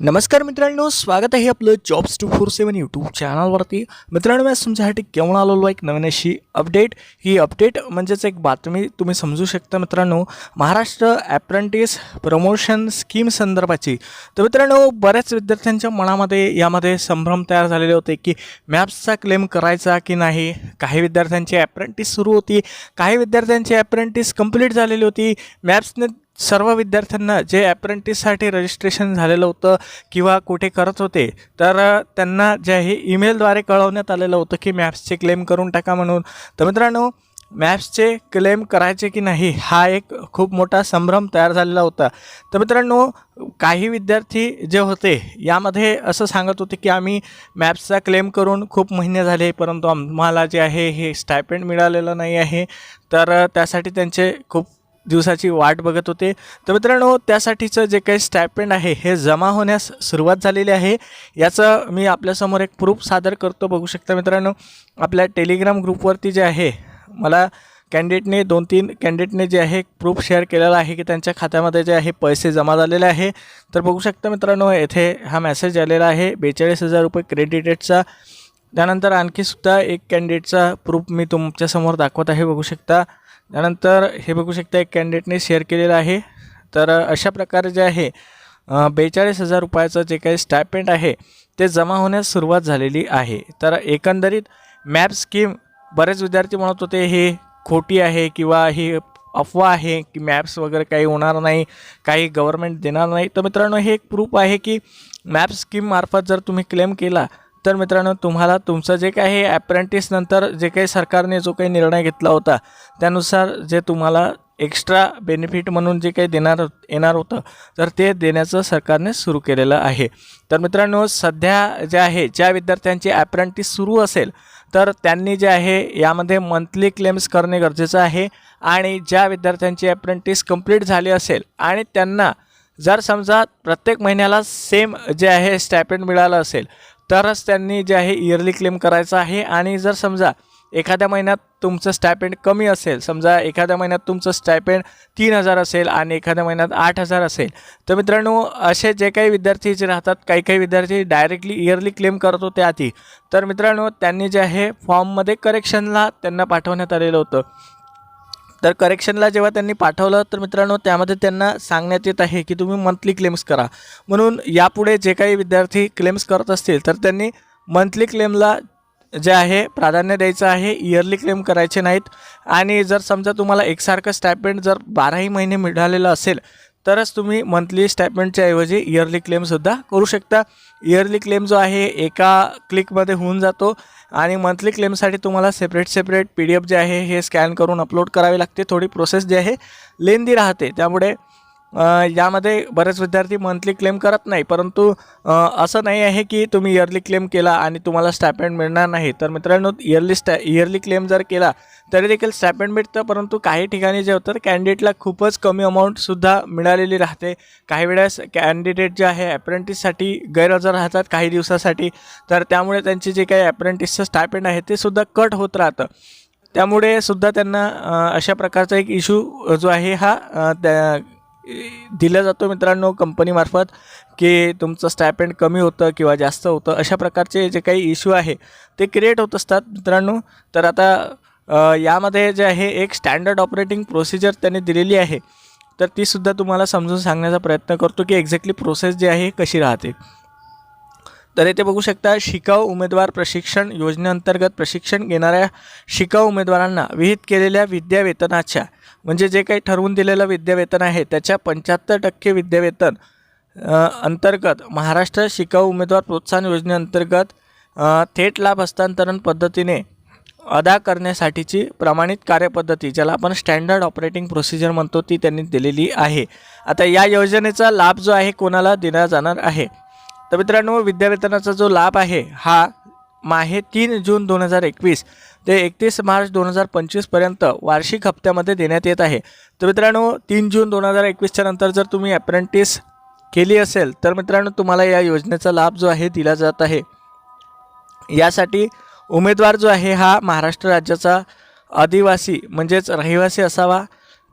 नमस्कार मित्रांनो स्वागत आहे आपलं jobs two four seven YouTube चॅनलवरती मित्रांनो मी तुमच्यासाठी घेऊन आलेलो एक नवीन अशी अपडेट ही अपडेट म्हणजेच एक बातमी तुम्ही समजू शकता मित्रांनो महाराष्ट्र ॲप्रेंटिस प्रमोशन स्कीम संदर्भाची. तर मित्रांनो बऱ्याच विद्यार्थ्यांच्या मनामध्ये यामध्ये संभ्रम तयार झालेले होते की मॅप्सचा क्लेम करायचा की नाही? काही विद्यार्थ्यांची ॲप्रेंटिस सुरू होती काही विद्यार्थ्यांची ॲप्रेंटिस कंप्लीट झालेली होती. मॅप्सने सर्व विद्यार्थ्यांना जे ॲप्रेंटिससाठी रजिस्ट्रेशन झालेलं होतं किंवा कुठे करत होते तर त्यांना जे आहे ईमेलद्वारे कळवण्यात आलेलं होतं की मॅप्सचे क्लेम करून टाका म्हणून. तर मित्रांनो मॅप्सचे क्लेम करायचे की नाही हा एक खूप मोठा संभ्रम तयार झालेला होता. तर मित्रांनो काही विद्यार्थी जे होते यामध्ये असं सांगत होते की आम्ही मॅप्सचा क्लेम करून खूप महिने झाले परंतु आम्हाला जे आहे हे स्टायपेंड मिळालेलं नाही आहे. तर त्यासाठी त्यांचे खूप दिवसाची वाट बघत होते. तर मित्रांनो त्यासाठीचं जे काही स्टॅपेंड आहे हे जमा होण्यास सुरुवात झालेली आहे. याचं मी आपल्यासमोर एक प्रूफ सादर करतो. बघू शकता मित्रांनो आपल्या टेलिग्राम ग्रुपवरती जे आहे मला कॅन्डिडेटने दोन तीन कॅन्डिडेटने जे आहे प्रूफ शेअर केलेला आहे की त्यांच्या खात्यामध्ये जे आहे पैसे जमा झालेले आहे. तर बघू शकता मित्रांनो येथे हा मेसेज आलेला आहे बेचाळीस हजार रुपये क्रेडिटेडचा त्यानंतर आणखीसुद्धा एक कॅन्डिडेटचा प्रूफ मी तुमच्यासमोर दाखवत आहे बघू शकता. त्यानंतर हे बघू शकता एक कॅन्डिडेटने शेअर केलेलं आहे. तर अशा प्रकारे जे आहे बेचाळीस हजार रुपयाचं जे काही स्टायपेंड आहे ते जमा होण्यास सुरुवात झालेली आहे. तर एकंदरीत मॅप स्कीम बरेच विद्यार्थी म्हणत होते हे खोटी आहे किंवा ही अफवा आहे की मॅप्स वगैरे काही होणार नाही काही गव्हर्मेंट देणार नाही. तर मित्रांनो हे एक प्रूफ आहे की मॅप स्कीममार्फत जर तुम्ही क्लेम केला तर मित्रांनो तुम्हाला तुमचं जे काही ॲप्रेंटिसनंतर जे काही सरकारने जो काही निर्णय घेतला होता त्यानुसार जे तुम्हाला एक्स्ट्रा बेनिफिट म्हणून जे काही देणार येणार होतं तर ते देण्याचं सरकारने सुरू केलेलं आहे. तर मित्रांनो सध्या जे आहे ज्या विद्यार्थ्यांची ॲप्रेंटिस सुरू असेल तर त्यांनी जे आहे यामध्ये मंथली क्लेम्स करणे गरजेचं आहे आणि ज्या विद्यार्थ्यांची ॲप्रेंटिस कंप्लीट झाली असेल आणि त्यांना जर समजा प्रत्येक महिन्याला सेम जे आहे स्टॅपेंड मिळालं असेल तरच त्यांनी जे आहे इयरली क्लेम करायचं आहे. आणि जर समजा एखाद्या महिन्यात तुमचं स्टायपेंड कमी असेल समजा एखाद्या महिन्यात तुमचं स्टायपेंड तीन हजार असेल आणि एखाद्या महिन्यात आठ हजार असेल तर मित्रांनो असे जे काही विद्यार्थी जे राहतात काही काही विद्यार्थी डायरेक्टली इयरली क्लेम करत होते आधी तर मित्रांनो त्यांनी जे आहे फॉर्ममध्ये करेक्शनला त्यांना पाठवण्यात आलेलं होतं. तर करेक्शनला जेव्हा त्यांनी पाठवलं तर मित्रांनो त्यामध्ये त्यांना सांगण्यात येत आहे की तुम्ही मंथली क्लेम्स करा. म्हणून यापुढे जे काही विद्यार्थी क्लेम्स करत असतील तर त्यांनी मंथली क्लेमला जे आहे प्राधान्य द्यायचं आहे इयरली क्लेम करायचे नाहीत. आणि जर समजा तुम्हाला एकसारखं स्टॅपेंड जर बाराही महिने मिळालेलं असेल तरच तुम्ही मंथली स्टॅपमेंटच्या ऐवजी इयरली क्लेमसुद्धा करू शकता. इयरली क्लेम जो आहे एका क्लिकमध्ये होऊन जातो आणि मंथली क्लेमसाठी तुम्हाला separate separate P D F जे आहे हे स्कॅन करून अपलोड करावे लागते. थोडी प्रोसेस जी आहे लेंदी राहते. त्यामुळे यामध्ये बरेच विद्यार्थी मंथली क्लेम करत नाही परंतु असं नाही आहे की तुम्ही इयरली क्लेम केला आणि तुम्हाला स्टॅपेंड मिळणार नाही. तर मित्रांनो इयरली स्टॅ इयरली क्लेम जर केला तरी देखील स्टॅपेंड मिळतं परंतु काही ठिकाणी जे होतं कॅन्डिडेटला खूपच कमी अमाऊंटसुद्धा मिळालेली राहते. काही वेळेस कॅन्डिडेट जे आहे ॲप्रेंटिससाठी गैरहजर राहतात काही दिवसासाठी तर त्यामुळे त्यांची जे काही ॲप्रेंटिसचं स्टॅपेंड आहे ते सुद्धा कट होत राहतं. त्यामुळे सुद्धा त्यांना अशा प्रकारचा एक इश्यू जो आहे हा त्या दिला जातो मित्रांनो कंपनीमार्फत की तुमचं स्टॅपेंड कमी होतं किंवा जास्त होतं अशा प्रकारचे जे काही इश्यू आहे ते क्रिएट होत असतात मित्रांनो. तर आता यामध्ये जे आहे एक स्टँडर्ड ऑपरेटिंग प्रोसिजर त्यांनी दिलेली आहे. तर तीसुद्धा तुम्हाला समजून सांगण्याचा प्रयत्न करतो की एक्झॅक्टली प्रोसेस जी आहे कशी राहते. तर येथे बघू शकता शिकाऊ उमेदवार प्रशिक्षण योजनेअंतर्गत प्रशिक्षण घेणाऱ्या शिकाऊ उमेदवारांना विहित केलेल्या विद्यावेतनाच्या म्हणजे जे काही ठरवून दिलेलं विद्यावेतन आहे त्याच्या पंच्याहत्तर टक्के विद्यावेतन अंतर्गत महाराष्ट्र शिकाऊ उमेदवार प्रोत्साहन योजनेअंतर्गत थेट लाभ हस्तांतरण पद्धतीने अदा करण्यासाठीची प्रमाणित कार्यपद्धती ज्याला आपण स्टँडर्ड ऑपरेटिंग प्रोसिजर म्हणतो ती त्यांनी दिलेली आहे. आता या योजनेचा लाभ जो आहे कोणाला दिला जाणार आहे? तर मित्रांनो विद्यावेतनाचा जो लाभ आहे हा माहे तीन जून दोन हजार एकवीस ते एकतीस मार्च दोन हजार पंचवीसपर्यंत वार्षिक हप्त्यामध्ये देण्यात येत आहे. तर मित्रांनो तीन जून दोन हजार एकवीसच्या नंतर जर तुम्ही अप्रेंटिस केली असेल तर मित्रांनो तुम्हाला या योजनेचा लाभ जो आहे दिला जात आहे. यासाठी उमेदवार जो आहे हा महाराष्ट्र राज्याचा आदिवासी म्हणजेच रहिवासी असावा.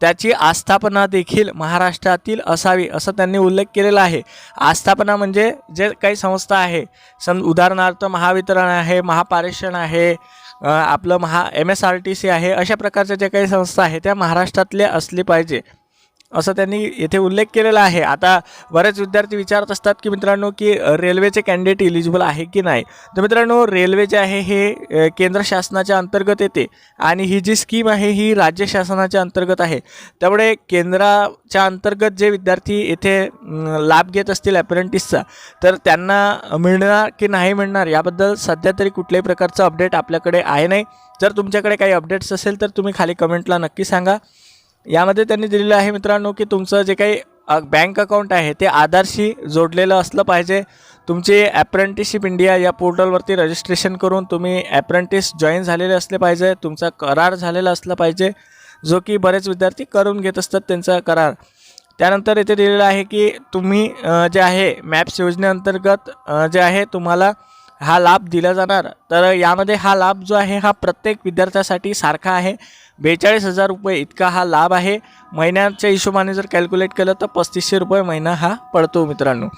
त्याची आस्थापना देखील महाराष्ट्रातील असावी असं त्यांनी उल्लेख केलेला आहे. आस्थापना म्हणजे जे काही संस्था आहे सम उदाहरणार्थ महावितरण आहे महापारेषण आहे आपलं Maha M S R T C आहे अशा प्रकारच्या ज्या काही संस्था आहे त्या महाराष्ट्रातल्या असली पाहिजे. असं त्यांनी येथे उल्लेख केलेला आहे. आता बरेच विद्यार्थी विचारत असतात की मित्रांनो की रेल्वेचे कॅन्डिडेट इलिजिबल आहे की नाही? तर मित्रांनो रेल्वे जे आहे हे केंद्र शासनाच्या अंतर्गत येते आणि ही जी स्कीम आहे ही राज्य शासनाच्या अंतर्गत आहे. त्यामुळे केंद्राच्या अंतर्गत जे विद्यार्थी येथे लाभ घेत असतील ॲप्रेंटिसचा तर त्यांना मिळणार की नाही मिळणार याबद्दल सध्या तरी कुठल्याही प्रकारचं अपडेट आपल्याकडे आहे नाही. जर तुमच्याकडे काही अपडेट्स असेल तर तुम्ही खाली कमेंटला नक्की सांगा. यामध्ये त्यांनी दिलेलं आहे मित्रांनो की तुमचं जे काही बँक अकाउंट आहे ते आधारशी जोडलेलं असलं पाहिजे. तुमचे ॲप्रेंटिसशिप इंडिया या पोर्टलवरती रजिस्ट्रेशन करून तुम्ही ॲप्रेंटिस जॉईन झालेले असले पाहिजे तुमचा करार झालेला असला पाहिजे जो की बरेच विद्यार्थी करून घेत असतात त्यांचा करार. त्यानंतर येथे दिलेलं आहे की तुम्ही जे आहे मॅप्स योजनेअंतर्गत जे आहे तुम्हाला हा लाभ दिला जाणार. तर यामध्ये हा लाभ जो आहे हा प्रत्येक विद्यार्थ्यासाठी सारखा आहे. बेचाळीस हजार रुपये इतका हा लाभ आहे. महिन्याच्या हिशोबाने जर कॅल्क्युलेट केलं तर पस्तीसशे रुपये महिना हा पडतो मित्रांनो.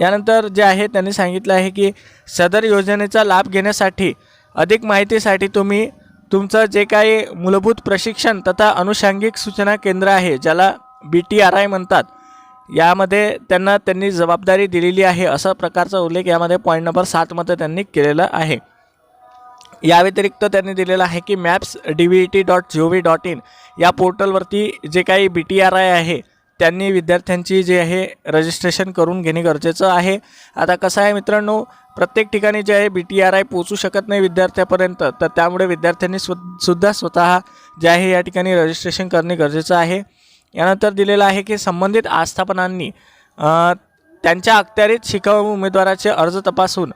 यानंतर जे आहे त्यांनी सांगितलं आहे की सदर योजनेचा लाभ घेण्यासाठी अधिक माहितीसाठी तुम्ही तुमचं जे काही मूलभूत प्रशिक्षण तथा अनुषंगिक सूचना केंद्र आहे ज्याला बी टी आर आय म्हणतात यामध्ये त्यांना त्यांनी जबाबदारी दिलेली आहे असा प्रकारचा उल्लेख यामध्ये पॉईंट नंबर सातमध्ये त्यांनी केलेला आहे. या व्यतिरिक्त त्यांनी दिलेलं आहे की maps D V T dot G O V dot in या पोर्टलवरती जे काही बी टी आर आय आहे त्यांनी विद्यार्थ्यांची जे आहे रजिस्ट्रेशन करून घेणे गरजेचं आहे. आता कसं आहे मित्रांनो प्रत्येक ठिकाणी जे आहे बी टी आर आय पोचू शकत नाही विद्यार्थ्यापर्यंत तर त्यामुळे विद्यार्थ्यांनी स्व सुद्धा स्वतः जे आहे या ठिकाणी रजिस्ट्रेशन करणे गरजेचं आहे. यानंतर दिलेलं आहे की संबंधित आस्थापनांनी त्यांच्या अखत्यारीत शिकाऊ उमेदवाराचे अर्ज तपासून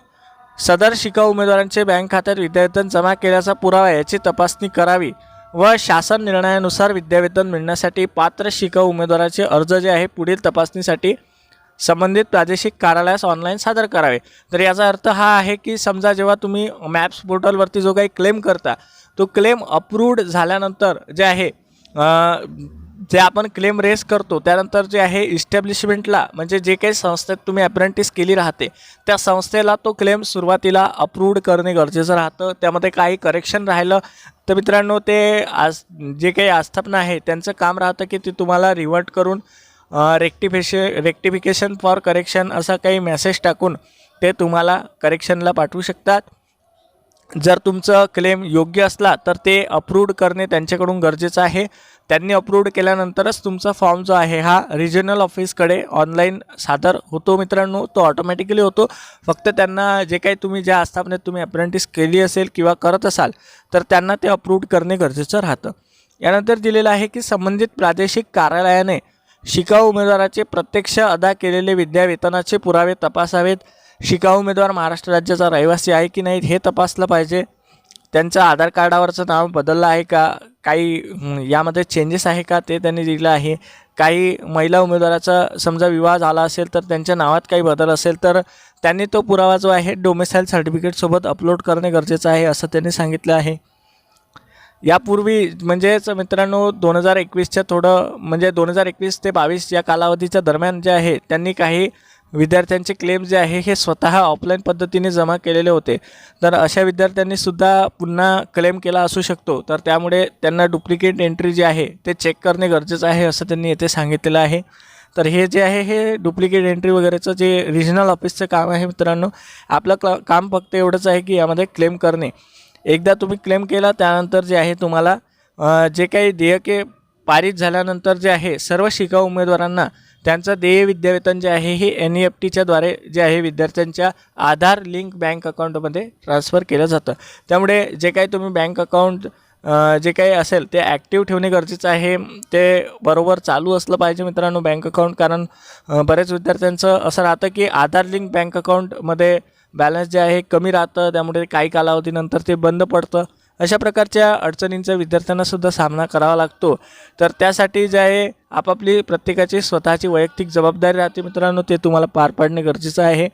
सदर शिका उमेदवारांचे बँक खात्यात विद्यावेतन जमा केल्याचा पुरावा याची तपासणी करावी व शासन निर्णयानुसार विद्यावेतन मिळण्यासाठी पात्र शिका उमेदवाराचे अर्ज जे आहे पुढील तपासणीसाठी संबंधित प्रादेशिक कार्यालयास ऑनलाईन सादर करावे. तर याचा अर्थ हा आहे की समजा जेव्हा तुम्ही मॅप्स पोर्टलवरती जो काही क्लेम करता तो क्लेम अप्रूव्ड झाल्यानंतर जे आहे जे आपण क्लेम रेस करतो त्यानंतर जे आहे इस्टॅब्लिशमेंटला म्हणजे जे काही संस्थेत तुम्ही अप्रेंटिस केली राहते त्या संस्थेला तो क्लेम सुरुवातीला अप्रूव्ड करणे गरजेचं राहतं. त्यामध्ये काही करेक्शन राहिलं तर मित्रांनो ते आज जे काही आस्थापना आहे त्यांचं काम राहतं की ते तुम्हाला रिवर्ट करून रेक्टिफिशे रेक्टिफिकेशन फॉर करेक्शन असा काही मेसेज टाकून ते तुम्हाला करेक्शनला पाठवू शकतात. जर तुमचं क्लेम योग्य असला तर ते अप्रूव्ड करणे त्यांच्याकडून गरजेचं आहे. त्यांनी अप्रूव्ड केल्यानंतरच तुमचा फॉर्म जो आहे हा रिजनल ऑफिसकडे ऑनलाईन सादर होतो मित्रांनो. तो ऑटोमॅटिकली होतो. फक्त त्यांना जे काही तुम्ही ज्या आस्थापनेत तुम्ही अप्रेंटिस केली असेल किंवा करत असाल तर त्यांना ते अप्रूव्ड करणे गरजेचं राहतं. यानंतर दिलेलं आहे की संबंधित प्रादेशिक कार्यालयाने शिकाऊ उमेदवाराचे प्रत्यक्ष अदा केलेले विद्यावेतनाचे पुरावे तपासावेत. शिकाऊ उमेदवार महाराष्ट्र राज्याचा रहिवासी आहे की नाही हे तपासलं पाहिजे. त्यांचं आधार कार्डावरचं नाव बदललं आहे का? काही यामध्ये चेंजेस आहे का ते त्यांनी दिलं आहे. काही महिला उमेदवाराचा समजा विवाह झाला असेल तर त्यांच्या नावात काही बदल असेल तर त्यांनी तो पुरावा जो आहे डोमेसाईल सर्टिफिकेटसोबत अपलोड करणे गरजेचं आहे असं त्यांनी सांगितलं आहे. यापूर्वी म्हणजेच मित्रांनो दोन हजार एकवीसच्या थोडं म्हणजे दोन हजार एकवीस ते बावीस या कालावधीच्या दरम्यान जे आहे त्यांनी काही विद्यार्थ्यांचे क्लेम जे आहे हे स्वतः ऑफलाईन पद्धतीने जमा केलेले होते. तर अशा विद्यार्थ्यांनी सुद्धा पुन्हा क्लेम केला असू शकतो. तर त्यामुळे त्यांना डुप्लिकेट एंट्री जी आहे ते चेक करणे गरजेचं आहे असं त्यांनी येथे सांगितलेलं आहे. तर हे जे आहे हे डुप्लिकेट एंट्री वगैरेचं जे रिजनल ऑफिसचं काम आहे मित्रांनो आपलं क काम फक्त एवढंच आहे की यामध्ये क्लेम करणे. एकदा तुम्ही क्लेम केला त्यानंतर जे आहे तुम्हाला जे काही देयके पारित झाल्यानंतर जे आहे सर्व शिकाऊ उमेदवारांना त्यांचं देय विद्यावेतन जे आहे हे एन ई एफ टीच्याद्वारे जे आहे विद्यार्थ्यांच्या आधार लिंक बँक अकाउंटमध्ये ट्रान्स्फर केलं जातं. त्यामुळे जे काही तुम्ही बँक अकाउंट जे काही असेल ते ॲक्टिव्ह ठेवणे गरजेचं आहे. ते बरोबर चालू असलं पाहिजे मित्रांनो बँक अकाउंट कारण बरेच विद्यार्थ्यांचं असं राहतं की आधार लिंक बँक अकाउंटमध्ये बॅलन्स जे आहे कमी राहतं. त्यामुळे काही कालावधीनंतर ते बंद पडतं. अशा प्रकारच्या अडचणींचा विद्यार्थ्यांनासुद्धा सामना करावा लागतो. तर त्यासाठी जे आहे आपापली प्रत्येकाची स्वतःची वैयक्तिक जबाबदारी राहते मित्रांनो ते तुम्हाला पार पाडणे गरजेचं आहे.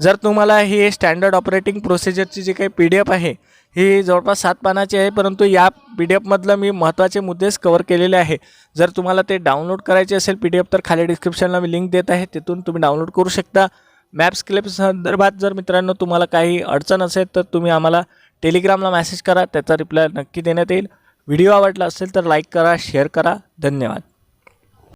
जर तुम्हाला ही स्टँडर्ड ऑपरेटिंग प्रोसिजरची जी काही पी डी एफ आहे ही जवळपास सात पानाची आहे परंतु या पी डी एफमधलं मी महत्त्वाचे मुद्देच कवर केलेले आहे. जर तुम्हाला ते डाउनलोड करायचे असेल पी डी एफ तर खाली डिस्क्रिप्शनला मी लिंक देत आहे तिथून तुम्ही डाउनलोड करू शकता. मॅप्स क्लिप संदर्भात जर मित्रांनो तुम्हाला काही अडचण असेल तर तुम्ही आम्हाला टेलिग्रामला मेसेज करा त्याचा रिप्लाय नक्की देण्यात येईल. व्हिडिओ आवडला असेल तर लाईक करा शेअर करा. धन्यवाद.